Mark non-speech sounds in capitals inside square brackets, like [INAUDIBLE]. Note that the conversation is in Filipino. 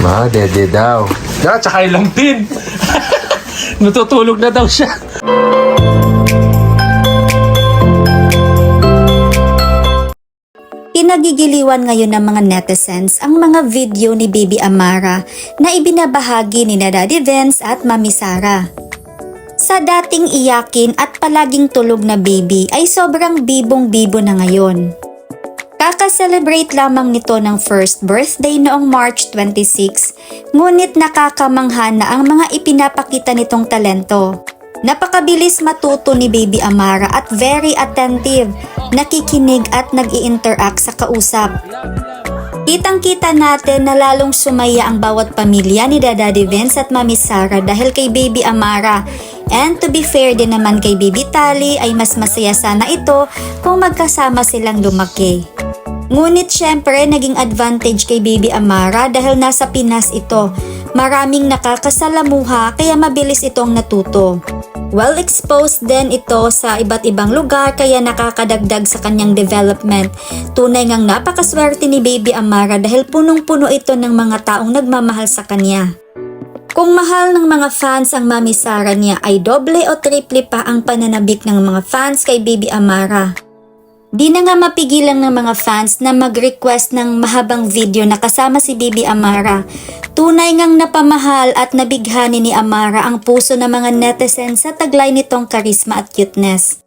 Ma, dede daw. Yeah, tsaka ilang pin. [LAUGHS] Natutulog na daw siya. Pinagigiliwan ngayon ng mga netizens ang mga video ni Baby Amara na ibinabahagi ni na Daddy Vince at Mami Sara. Sa dating iyakin at palaging tulog na baby ay sobrang bibong-bibo na ngayon. Kaka-celebrate lamang nito ng first birthday noong March 26, ngunit nakakamangha na ang mga ipinapakita nitong talento. Napakabilis matuto ni Baby Amara at very attentive, nakikinig at nag interact sa kausap. Kitang-kita natin na lalong sumaya ang bawat pamilya ni Daddy Vince at Mami Sara dahil kay Baby Amara. And to be fair din naman kay Baby Tali ay mas masaya sana ito kung magkasama silang lumaki. Ngunit syempre naging advantage kay Baby Amara dahil nasa Pinas ito. Maraming nakakasalamuha kaya mabilis itong natuto. Well exposed din ito sa iba't ibang lugar kaya nakakadagdag sa kanyang development. Tunay ngang napakaswerte ni Baby Amara dahil punong-puno ito ng mga taong nagmamahal sa kanya. Kung mahal ng mga fans ang Mami Sara niya ay doble o triple pa ang pananabik ng mga fans kay Baby Amara. Di na nga mapigilan ng mga fans na mag-request ng mahabang video na kasama si Baby Amara. Tunay ngang napamahal at nabighani ni Amara ang puso ng mga netizens sa taglay nitong karisma at cuteness.